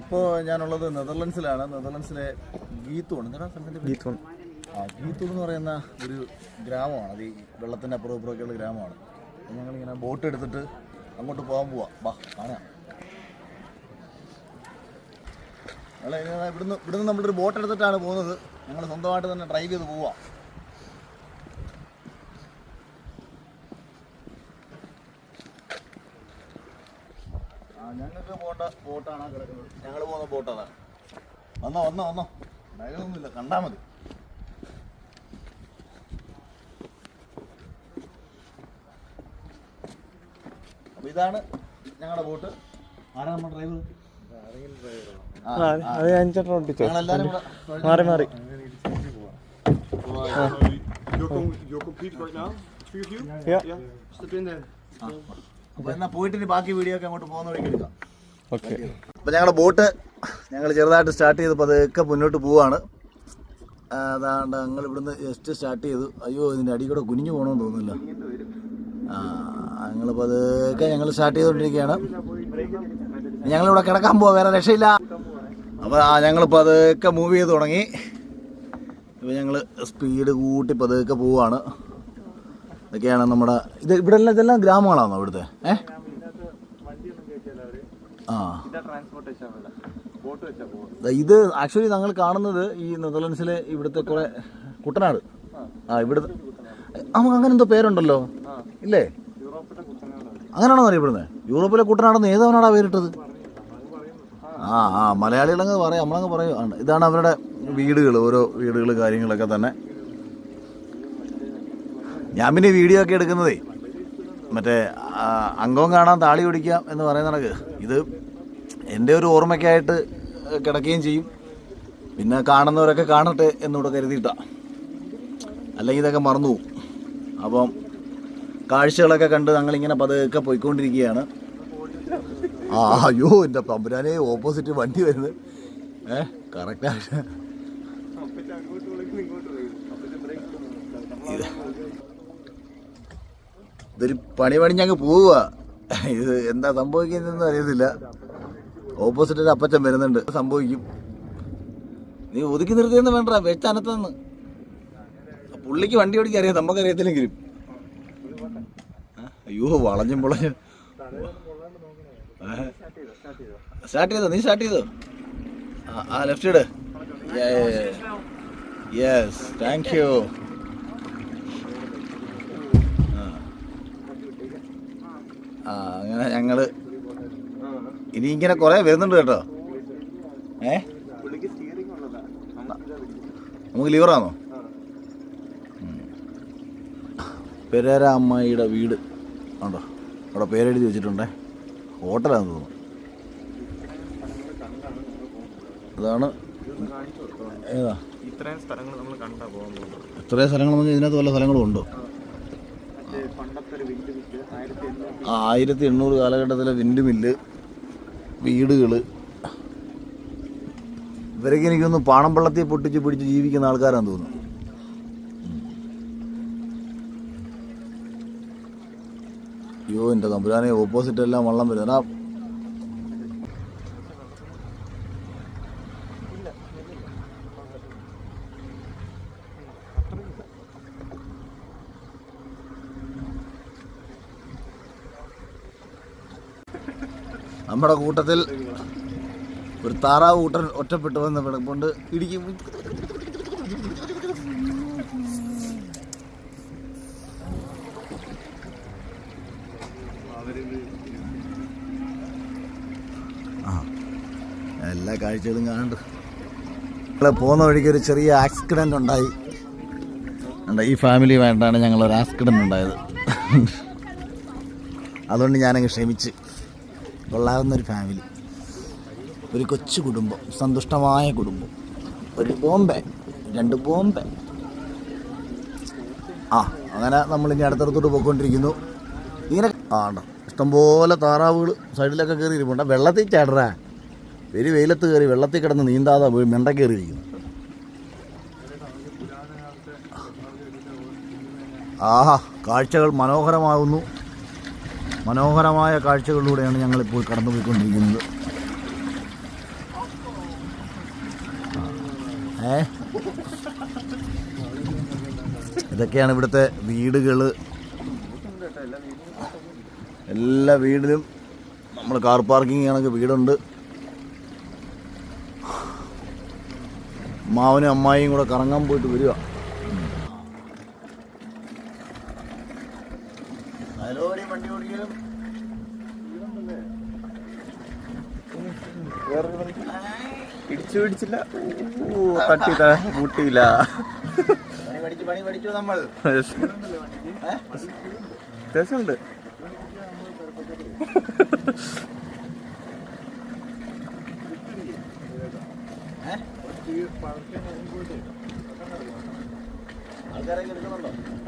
ഇപ്പോൾ ഞാനുള്ളത് നെതർലൻഡ്സിലാണ്. നെതർലൻഡ്സിലെ ഗീത്തൂൺ. എന്താണ് സ്ഥലത്തിന്റെ? ഗീത്തോൺ. ആ ഗീത്തൂൺ എന്ന് പറയുന്ന ഒരു ഗ്രാമമാണ്. അത് ഈ വെള്ളത്തിന്റെ അപ്പുറം ഇപ്പുറമൊക്കെയുള്ള ഗ്രാമമാണ്. അപ്പോൾ ഞങ്ങളിങ്ങനെ ബോട്ട് എടുത്തിട്ട് അങ്ങോട്ട് പോകാൻ പോവാം. ബാ കാണാം. അല്ല ഇവിടുന്ന് ഇവിടുന്ന് നമ്മളൊരു ബോട്ട് എടുത്തിട്ടാണ് പോകുന്നത്. ഞങ്ങൾ സ്വന്തമായിട്ട് തന്നെ ഡ്രൈവ് ചെയ്ത് പോവാം ആ ഞങ്ങൾക്ക് പോകേണ്ട ബോട്ടാണ് കിടക്കുന്നത്. ഞങ്ങൾ പോകുന്ന ബോട്ട് അതാണ്. വന്നോ വന്നോ വന്നോ. ഡയലൊന്നുമില്ല കണ്ടാൽ മതി. അപ്പൊ ഇതാണ് ഞങ്ങളുടെ ബോട്ട് ആരാ നമ്മുടെ ഡ്രൈവർ ആ, അത് ഞങ്ങളെല്ലാവരും കൂടെ മാറി മാറി. You're, com- you're competing right now? Three of you? Yeah. Yeah. Step in there. അപ്പോൾ എന്നാൽ പോയിട്ട് ബാക്കി വീഡിയോ ഒക്കെ അങ്ങോട്ട് പോകുന്ന വഴിക്ക് എടുക്കാം. ഓക്കെ അപ്പോൾ ഞങ്ങളുടെ ബോട്ട് ഞങ്ങൾ ചെറുതായിട്ട് സ്റ്റാർട്ട് ചെയ്ത് പതുക്കെ മുന്നോട്ട് പോവാണ്. അതാണ്ട് ഞങ്ങൾ ഇവിടുന്ന് ജസ്റ്റ് സ്റ്റാർട്ട് ചെയ്തു. അയ്യോ ഇതിന്റെ അടി കൂടെ കുനിഞ്ഞു പോകണമെന്ന് തോന്നുന്നില്ല. ആ ഞങ്ങൾ പതുക്കെ ഞങ്ങൾ സ്റ്റാർട്ട് ചെയ്തുകൊണ്ടിരിക്കുകയാണ് ഞങ്ങളിവിടെ കിടക്കാൻ പോവാ വേറെ രക്ഷയില്ല. അപ്പോൾ ആ ഞങ്ങൾ പതുക്കെ മൂവ് ചെയ്ത് തുടങ്ങി. ഇപ്പോൾ ഞങ്ങൾ സ്പീഡ് കൂട്ടി പതുക്കെ പോവാണ്. ഇതൊക്കെയാണ് നമ്മുടെ ഇത് ഇവിടെ ഇതെല്ലാം ഗ്രാമങ്ങളാണോ ഇവിടുത്തെ? ഏ? ആ. ഇത് ആക്ച്വലി ഞങ്ങൾ കാണുന്നത് ഈ നെതർലൻഡ്സിലെ ഇവിടുത്തെ കുറെ കുട്ടനാട്. ആ ഇവിടുത്തെ നമുക്ക് അങ്ങനെ എന്തോ പേരുണ്ടല്ലോ. ഇല്ലേ? അങ്ങനെയാണോ അറിയപ്പെടുന്നത് യൂറോപ്പിലെ കുട്ടനാടെന്ന് ഏതവനാടാ പേരിട്ടത്? ആ ആ മലയാളികളങ്ങ് പറയാം നമ്മളങ്ങ് പറയും. ഇതാണ് അവരുടെ വീടുകൾ ഓരോ വീടുകൾ കാര്യങ്ങളൊക്കെ തന്നെ. ഞാൻ പിന്നെ വീഡിയോ ഒക്കെ എടുക്കുന്നതേ. മറ്റേ അംഗവും കാണാൻ താളി പിടിക്കാം എന്ന് പറയുന്ന കണക്ക്. ഇത് എന്റെ ഒരു ഓർമ്മയ്ക്കായിട്ട് കിടക്കുകയും ചെയ്യും. പിന്നെ കാണുന്നവരൊക്കെ കാണട്ടെ എന്നിവിടെ കരുതിയിട്ടാണ് അല്ലെങ്കിൽ ഇതൊക്കെ മറന്നു പോകും അപ്പം കാഴ്ചകളൊക്കെ കണ്ട് ഞങ്ങളിങ്ങനെ പതുക്കെ പോയിക്കൊണ്ടിരിക്കുകയാണ്. ആ അയ്യോ എന്റെ പമ്പുരാനെ ഓപ്പോസിറ്റ് വണ്ടി വരുന്നത്. ഏഹ് കറക്റ്റായിട്ട് ഇതൊരു പണി പണിഞ്ഞങ്ങ് പോവുക. ഇത് എന്താ സംഭവിക്കുന്നതെന്ന് അറിയത്തില്ല. ഓപ്പോസിറ്റ് ഒരു അപ്പച്ചൻ വരുന്നുണ്ട്. സംഭവിക്കും? നീ ഒതുക്കി നിർത്തിയെന്ന് വേണ്ട വെച്ചനത്തെന്ന് പുള്ളിക്ക് വണ്ടി ഓടിക്കാൻ അറിയാം. നമുക്ക് അറിയത്തില്ലെങ്കിലും. അയ്യോ വളഞ്ഞും പൊളഞ്ഞും. സ്റ്റാർട്ട് ചെയ്തോ? നീ സ്റ്റാർട്ട് ചെയ്തോ? ആ ലെഫ്റ്റ് ഇട്. യെസ് താങ്ക് യു ആ അങ്ങനെ ഞങ്ങൾ ഇനി ഇങ്ങനെ കുറെ വരുന്നുണ്ട് കേട്ടോ. ഏ? നമുക്ക് ലിവറാണോ പെരേര അമ്മായിയുടെ വീട്. ഉണ്ടോ? അവിടെ പേരെഴുതി വെച്ചിട്ടുണ്ടേ. ഹോട്ടലാണെന്ന് തോന്നുന്നു. അതാണ് ഏതാ? ഇത്രയും സ്ഥലങ്ങൾ നമ്മൾ കണ്ടാ പോകാൻ പോകുന്നത്. സ്ഥലങ്ങൾ ഇതിനകത്ത് വല്ല സ്ഥലങ്ങളും ഉണ്ടോ മറ്റേ പണ്ടത്തെ ഒരു വിൻഡ് വിറ്റ് ആയിരത്തി എണ്ണൂറ് കാലഘട്ടത്തിലെ വിൻഡ് മില്ല് വീടുകൾ ഇവരൊക്കെ എനിക്കൊന്ന് പാണം വെള്ളത്തിൽ പൊട്ടിച്ച് പിടിച്ച് ജീവിക്കുന്ന ആൾക്കാരാന്ന് തോന്നുന്നു. അയ്യോ എന്റെ തമ്പുരാനെ ഓപ്പോസിറ്റ് എല്ലാം വള്ളം വരുന്നത് ആ നമ്മുടെ കൂട്ടത്തിൽ ഒരു താറാവ് കൂട്ടൻ ഒറ്റപ്പെട്ടു വന്ന് കിടപ്പുണ്ട്. ഇടിക്കും. ആ എല്ലാ കാഴ്ചകളും കാണണ്ട് ഞങ്ങൾ പോകുന്ന വഴിക്ക് ഒരു ചെറിയ ആക്സിഡന്റ് ഉണ്ടായി. ഉണ്ട് ഈ ഫാമിലി വേണ്ടാണ് ഞങ്ങളൊരു ആക്സിഡന്റ് ഉണ്ടായത്. അതുകൊണ്ട് ഞാനങ്ങ് ക്ഷമിച്ച്. കൊള്ളാവുന്ന ഒരു ഫാമിലി ഒരു കൊച്ചു കുടുംബം സന്തുഷ്ടമായ കുടുംബം. ഒരു ബോംബെ രണ്ട് ബോംബെ. ആ അങ്ങനെ നമ്മൾ ഇനി അടുത്തടുത്തോട്ട് പോയിക്കൊണ്ടിരിക്കുന്നു. ഇങ്ങനെ ആ ഉണ്ടോ ഇഷ്ടംപോലെ താറാവുകൾ സൈഡിലൊക്കെ കയറി ഇരിപ്പുണ്ട് വെള്ളത്തിൽ ചാടറാ. വെരി വെയിലത്ത് കയറി വെള്ളത്തിൽ കിടന്ന് നീന്താതെ മെണ്ട കയറിയിരിക്കുന്നു ആഹാ കാഴ്ചകൾ മനോഹരമാകുന്നു. മനോഹരമായ കാഴ്ചകളിലൂടെയാണ് ഞങ്ങളിപ്പോൾ കടന്നുപോയിക്കൊണ്ടിരിക്കുന്നത്. ഏ? ഇതൊക്കെയാണ് ഇവിടുത്തെ വീടുകൾ എല്ലാ വീടിലും നമ്മൾ കാർ പാർക്കിംഗ് ആണെങ്കിൽ വീടുണ്ട്. മാവനും അമ്മായിയും കൂടെ കറങ്ങാൻ പോയിട്ട് വരിക. വണ്ടി ഓടിക്കലും ഇടിച്ചു പിടിച്ചില്ല. ഓ മുട്ടിയില്ല. പണി പഠിച്ചു നമ്മൾ.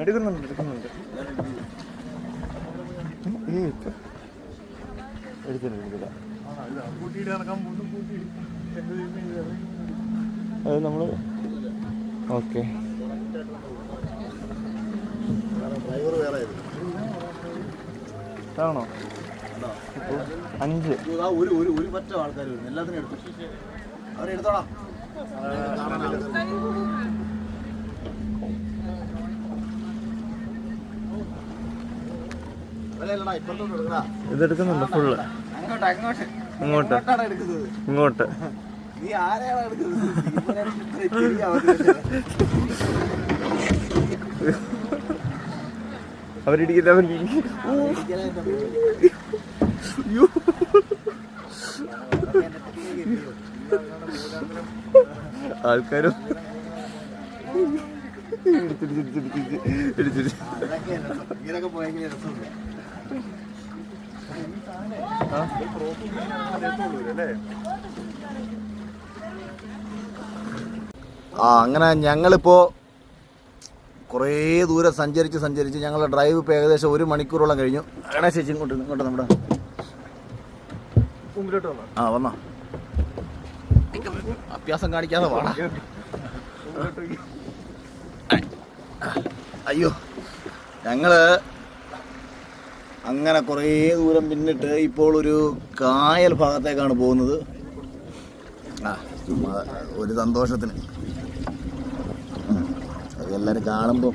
എടുക്കുന്നുണ്ടോ എടുക്കുന്നുണ്ട്. എടുത്തില്ല എടുത്തില്ല അത് നമ്മൾ ഓക്കെ. ആണോ ഇപ്പൊ അഞ്ച്. ഒരു ഒരു ഒരു പറ്റ ആൾക്കാർ വരുന്നു. എല്ലാത്തിനും എടുത്തു? അവരെടുത്തോളാം ഇതെടുക്കുന്നുണ്ട് ഫുള്ള് ഇങ്ങോട്ട്. ഇങ്ങോട്ട്. അവരിടിക്കുന്ന മോനെ. ആൾക്കാരും ഇടിച്ചിടിച്ചിടിച്ചിടിച്ചിടിച്ചിടിച്ചിടി. ആ അങ്ങനെ ഞങ്ങളിപ്പോ കുറേ ദൂരെ സഞ്ചരിച്ച് സഞ്ചരിച്ച് ഞങ്ങളുടെ ഡ്രൈവ് ഇപ്പോൾ ഏകദേശം ഒരു മണിക്കൂറോളം കഴിഞ്ഞു. അങ്ങനെ ചേച്ചി ഇങ്ങോട്ട് ഇങ്ങോട്ട് നമ്മുടെ ആ വന്നോ. അഭ്യാസം കാണിക്കാതെ വേണം അയ്യോ ഞങ്ങൾ അങ്ങനെ കുറേ ദൂരം പിന്നിട്ട് ഇപ്പോൾ ഒരു കായൽ ഭാഗത്തേക്കാണ് പോകുന്നത്. ആ ഒരു സന്തോഷത്തിന്. എല്ലാവരും കാണുമ്പോൾ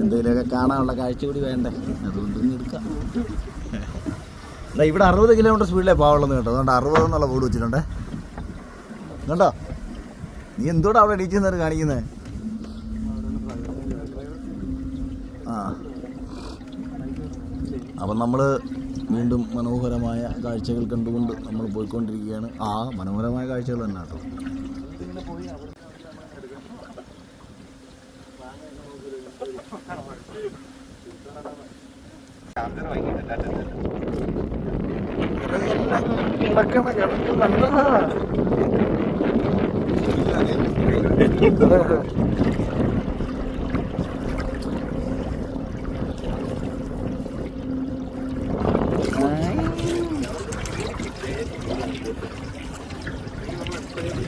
എന്തെങ്കിലുമൊക്കെ കാണാനുള്ള കാഴ്ച കൂടി വേണ്ടേ? അതുകൊണ്ട് എടുക്കാം. ഇവിടെ അറുപത് കിലോമീറ്റർ സ്പീഡിലേ പാവുള്ളൂ കേട്ടോ. അതുകൊണ്ട് അറുപത് എന്നുള്ള ബോർഡ് വെച്ചിട്ടുണ്ടേ. കണ്ടോ? നീ എന്തോടാ അവിടെ ഇടിച്ചെന്നേരം കാണിക്കുന്നത് ആ അപ്പം നമ്മൾ വീണ്ടും മനോഹരമായ കാഴ്ചകൾ കണ്ടുകൊണ്ട് നമ്മൾ പോയിക്കൊണ്ടിരിക്കുകയാണ്. ആ മനോഹരമായ കാഴ്ചകൾ തന്നെ കേട്ടോ